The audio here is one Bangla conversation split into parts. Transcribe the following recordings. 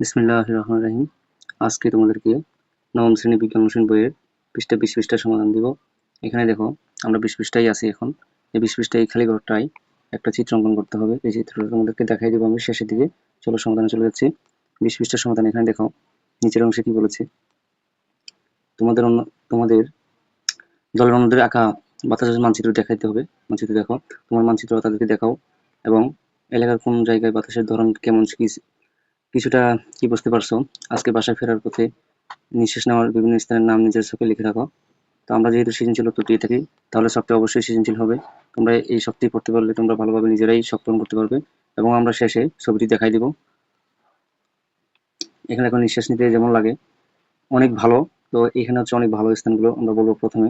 বিসমিল্লাহ রহমান রাহিম আজকে তোমাদেরকে নবম শ্রেণি বিজ্ঞান অনুশীলন বইয়ের পৃষ্ঠা বিশ পৃষ্ঠার সমাধান দিব। এখানে দেখো, আমরা বিশ পৃষ্ঠায় আছি এখন। এই বিশ পৃষ্ঠায় এই খালি ঘরটায় একটা চিত্র অঙ্কন করতে হবে। এই চিত্রটা তোমাদেরকে দেখাই দেবো আমি শেষের দিকে। চলো সমাধানে চলে যাচ্ছি। বিশ পৃষ্ঠার সমাধান এখানে দেখো, নিচের অংশে কি বলেছে? তোমাদের অন্য, তোমাদের দলের অন্যদের আঁকা বাতাসের মানচিত্র দেখাইতে হবে। মানচিত্র দেখো, তোমার মানচিত্র তাদেরকে দেখাও। এবং এলাকার কোন জায়গায় বাতাসের ধরন কেমন, কি কিছুটা কি বুঝতে পারছ? আজকে বাসায় ফেরার পথে নিঃশ্বাস নেওয়ার বিভিন্ন স্থানের নাম নিজের চোখে লিখে রাখো। তো আমরা যেহেতু সৃজনশীল উত্তর দিয়ে থাকি, তাহলে শখটি অবশ্যই সৃজনশীল হবে। তোমরা এই শক্তি পড়তে পারলে তোমরা ভালোভাবে নিজেরাই পূরণ করতে পারবে এবং আমরা শেষে ছবিটি দেখাই দিব। এখানে এখন নিঃশ্বাস নিতে যেমন লাগে, অনেক ভালো। তো এখানে হচ্ছে অনেক ভালো স্থানগুলো আমরা বলব প্রথমে।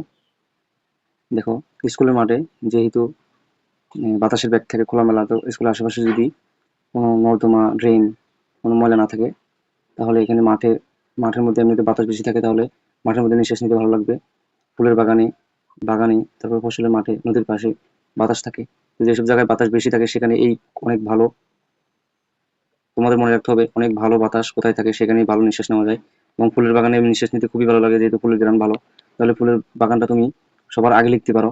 দেখো, স্কুলের মাঠে যেহেতু বাতাসের ব্যাগ থেকে খোলামেলা, তো স্কুলের আশেপাশে যদি কোনো নর্দমা, ড্রেন কোনো ময়লা না থাকে, তাহলে এখানে মাঠে, মাঠের মধ্যে এমনিতে বাতাস বেশি থাকে, তাহলে মাঠের মধ্যে নিঃশ্বাস নিতে ভালো লাগবে। ফুলের বাগানে বাগানে, তারপর ফসলের মাঠে, নদীর পাশে বাতাস থাকে। যেসব জায়গায় বাতাস বেশি থাকে, সেখানে এই অনেক ভালো, তোমাদের মনে রাখতে হবে, অনেক ভালো বাতাস কোথায় থাকে, সেখানেই ভালো নিঃশ্বাস নেওয়া যায়। এবং ফুলের বাগানে নিঃশ্বাস নিতে খুবই ভালো লাগে, যেহেতু ফুলের গ্রাম ভালো, তাহলে ফুলের বাগানটা তুমি সবার আগে লিখতে পারো।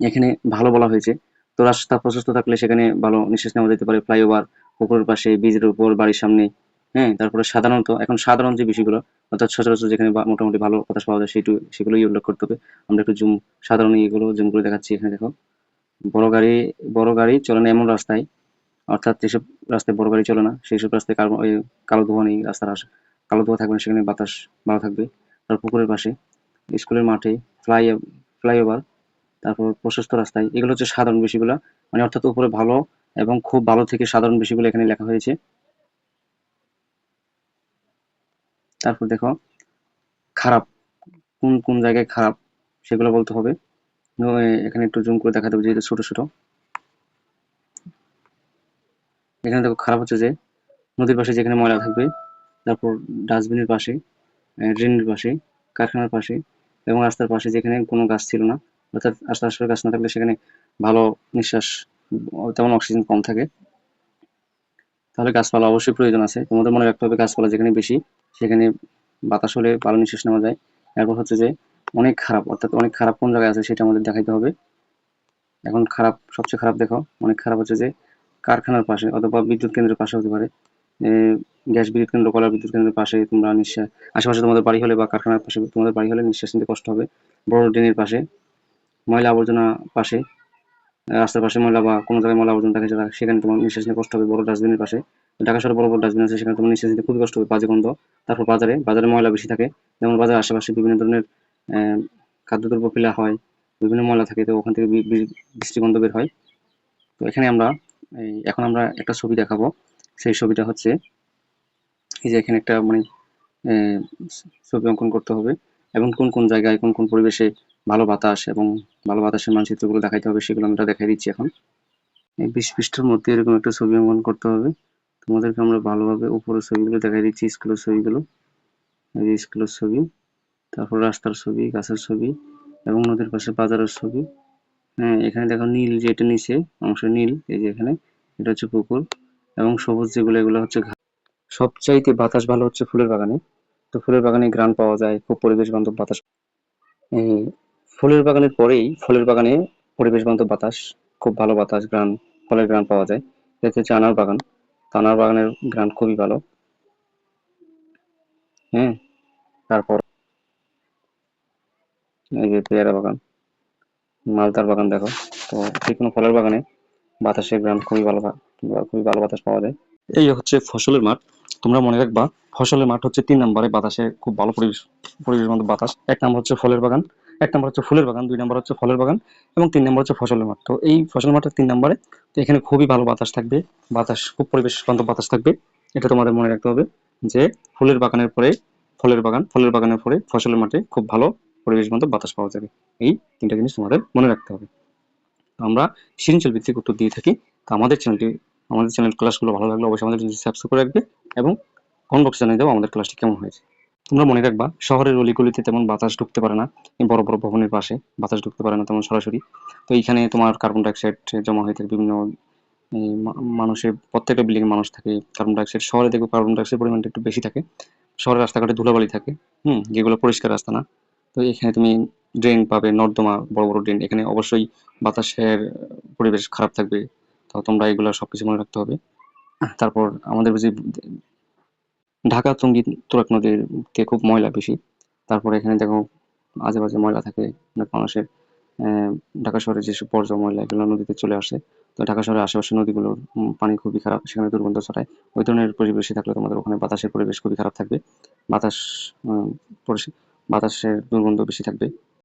এখানে ভালো বলা হয়েছে। তো রাস্তা প্রশস্ত থাকলে সেখানে ভালো নিঃশ্বাস নেওয়া যেতে পারে, ফ্লাইওভার পুকুরের পাশে বীজের উপর বাড়ির সামনে হ্যাঁ তারপরে সাধারণত এখন সাধারণ যে বিষয়গুলো, অর্থাৎ সচরাচর যেখানে মোটামুটি ভালো বাতাস পাওয়া যায় সেটু, সেগুলোই উল্লেখ করতে হবে। আমরা একটু জুম, সাধারণ ইয়েগুলো জুম করে দেখাচ্ছি এখানে, দেখো। বড় গাড়ি বড় গাড়ি চলে না এমন রাস্তায়, অর্থাৎ যেসব রাস্তায় বড় গাড়ি চলে না সেই সব রাস্তায় কালো ধোঁয়া নেই রাস্তার আশে, কালো ধোঁয়া থাকবে না, সেখানে বাতাস ভালো থাকবে। তার পুকুরের পাশে, স্কুলের মাঠে, ফ্লাই, ফ্লাইওভার, তারপর প্রশস্ত রাস্তায়, এগুলো হচ্ছে সাধারণ বিষয়গুলো। মানে অর্থাৎ উপরে ভালো এবং খুব ভালো থেকে সাধারণ বিষয়গুলো এখানে লেখা হয়েছে। তারপর দেখো, খারাপ, কোন কোন জায়গায় খারাপ সেগুলো বলতে হবে। এখানে একটু জুম করে দেখাতে হবে যেহেতু ছোট ছোট। এখানে দেখো, খারাপ হচ্ছে যে, নদীর পাশে যেখানে ময়লা থাকবে, তারপর ডাস্টবিনের পাশে ড্রেনের পাশে, কারখানার পাশে এবং রাস্তার পাশে যেখানে কোনো গাছ ছিল না, অর্থাৎ আশপাশে গাছ না থাকলে সেখানে ভালো নিঃশ্বাস তেমন অক্সিজেন কম থাকে। তাহলে গাছপালা অবশ্যই প্রয়োজন আছে। তোমাদের মনে রাখতে হবে গাছপালা যেখানে বেশি, সেখানে বাতাস হলে ভালো নিঃশ্বাস নেওয়া যায়। এরপর হচ্ছে যে অনেক খারাপ, অর্থাৎ অনেক খারাপ কোন জায়গায় আছে সেটা আমাদের দেখাইতে হবে। এখন খারাপ, সবচেয়ে খারাপ দেখো, অনেক খারাপ হচ্ছে যে কারখানার পাশে অথবা বিদ্যুৎ কেন্দ্রের পাশে হতে পারে। গ্যাস বিদ্যুৎ কেন্দ্র কয়লা বিদ্যুৎ কেন্দ্রের পাশে তোমরা নিঃশ্বাস, আশেপাশে তোমাদের বাড়ি হলে বা কারখানার পাশে তোমাদের বাড়ি হলে নিঃশ্বাস নিতে কষ্ট হবে। বড় ড্রেনের পাশে, ময়লা আবর্জনা পাশে রাস্তার পাশে ময়লা বা কোনো জায়গায় ময়লা আবর্জনা থাকে সেখানে তোমার নিঃশ্বাস নিতে কষ্ট হবে, বড় ডাস্টবিনের পাশে। ঢাকা শহরে বড় বড় ডাস্টবিন আছে, সেখানে তোমার নিঃশ্বাস নিতে খুবই কষ্ট হবে, বাজে গন্ধ। তারপর বাজারে বাজারে ময়লা বেশি থাকে। যেমন বাজারের আশেপাশে বিভিন্ন ধরনের খাদ্যদ্রব্য ফেলা হয়, বিভিন্ন ময়লা থাকে, তো ওখান থেকে বি- বি- বৃষ্টি গন্ধ বের হয়। তো এখানে আমরা এখন আমরা একটা ছবি দেখাবো। সেই ছবিটা হচ্ছে, এই যে এখানে একটা মানে ছবি অঙ্কন করতে হবে। এবং কোন কোন জায়গায়, কোন কোন পরিবেশে ভালো বাতাস এবং ভালো বাতাসের মানচিত্রগুলো দেখাইতে হবে, সেগুলো আমরা দেখাই দিচ্ছি এখন। এই বিশ পৃষ্ঠার মধ্যে এরকম একটা ছবি অঙ্কন করতে হবে। তোমাদেরকে আমরা ভালোভাবে উপরের ছবিগুলো দেখাই দিচ্ছি, স্কুলের ছবিগুলো। এই স্কুলের ছবি, তারপর রাস্তার ছবি, গাছের ছবি এবং নদীর পাশে বাজারের ছবি। হ্যাঁ এখানে দেখো নীল যেটা নিচে, অংশ নীল, এই যে এখানে, এটা হচ্ছে পুকুর এবং সবুজ যেগুলো, এগুলো হচ্ছে সবচাইতে বাতাস ভালো হচ্ছে ফুলের বাগানে। তো ফুলের বাগানে গ্রান পাওয়া যায়, খুব পরিবেশ বান্ধব বাতাস ফুলের বাগানের পরেই ফলের বাগানে পরিবেশ বান্ধব বাতাস, খুব ভালো বাতাস গ্রান ফলের গ্রান পাওয়া যায়। এটা হচ্ছে আনার বাগান আনার বাগানের গ্রান খুবই ভালো। হ্যাঁ তারপর এই যে পেয়ারা বাগান মালতার বাগান দেখো। তো যে কোনো ফলের বাগানে বাতাসের গ্রান খুবই ভালো খুবই ভালো বাতাস পাওয়া যায়। এই হচ্ছে ফসলের মাঠ। তোমরা মনে রাখবা, ফসলের মাঠ হচ্ছে তিন নম্বরে বাতাসে খুব ভালো পরিবেশ পরিবেশ বাতাস। এক নম্বর হচ্ছে ফলের বাগান। এক নম্বর হচ্ছে ফুলের বাগান, দুই নম্বর হচ্ছে ফলের বাগান এবং তিন নম্বর হচ্ছে ফসলের মাঠ। তো এই ফসল মাঠের তিন নম্বরে তো এখানে খুবই ভালো বাতাস থাকবে, বাতাস, খুব পরিবেশ বান্ধব বাতাস থাকবে। এটা তোমাদের মনে রাখতে হবে যে ফুলের বাগানের পরে ফলের বাগান, ফলের বাগানের পরে ফসলের মাঠে খুব ভালো পরিবেশ বান্ধব বাতাস পাওয়া যাবে। এই তিনটা জিনিস তোমাদের মনে রাখতে হবে। আমরা সৃজনশীল ভিত্তিক উত্তর দিয়ে থাকি। তো আমাদের চ্যানেলটি, আমাদের চ্যানেল ক্লাসগুলো ভালো লাগলে অবশ্যই আমাদের সাবস্ক্রাইব করে রাখবে এবং কমেন্ট বক্সে জানিয়ে দেবো আমাদের ক্লাসটি কেমন হয়েছে। তোমরা মনে রাখবা, শহরের অলিগলিতে তেমন বাতাস ঢুকতে পারে না বড় বড় ভবনের পাশে বাতাস ঢুকতে পারে না তেমন সরাসরি। তো এইখানে তোমার কার্বন ডাইঅক্সাইড জমা হয়ে থাকে, বিভিন্ন মানুষের, প্রত্যেকটা বিল্ডিং মানুষ থাকে কার্বন ডাইঅক্সাইড শহরে দেখব কার্বন ডাইঅক্সাইড পরিমাণটা একটু বেশি থাকে, শহরের রাস্তাঘাটে ধুলাবালি থাকে, হুম, যেগুলো পরিষ্কার রাস্তা না। তো এখানে তুমি ড্রেন পাবে, নর্দমা, বড় বড় ড্রেন এখানে অবশ্যই বাতাসের পরিবেশ খারাপ থাকবে, তো তোমরা এগুলো সবকিছু মনে রাখতে হবে। তারপর আমাদের যে ঢাকা তুরাক নদীর কে খুব ময়লা বেশি। তারপরে এখানে দেখো আজে বাজে ময়লা থাকে মানুষের ঢাকা শহরে যেসব বর্জ্য ময়লা এগুলো নদীতে চলে আসে, তো ঢাকা শহরের আশেপাশে নদীগুলোর পানি খুবই খারাপ, সেখানে দুর্গন্ধ ছড়ায়। ওই ধরনের পরিবেশে থাকলে তোমাদের ওখানে বাতাসের পরিবেশ খুবই খারাপ থাকবে। বাতাস বাতাসের দুর্গন্ধ বেশি থাকবে।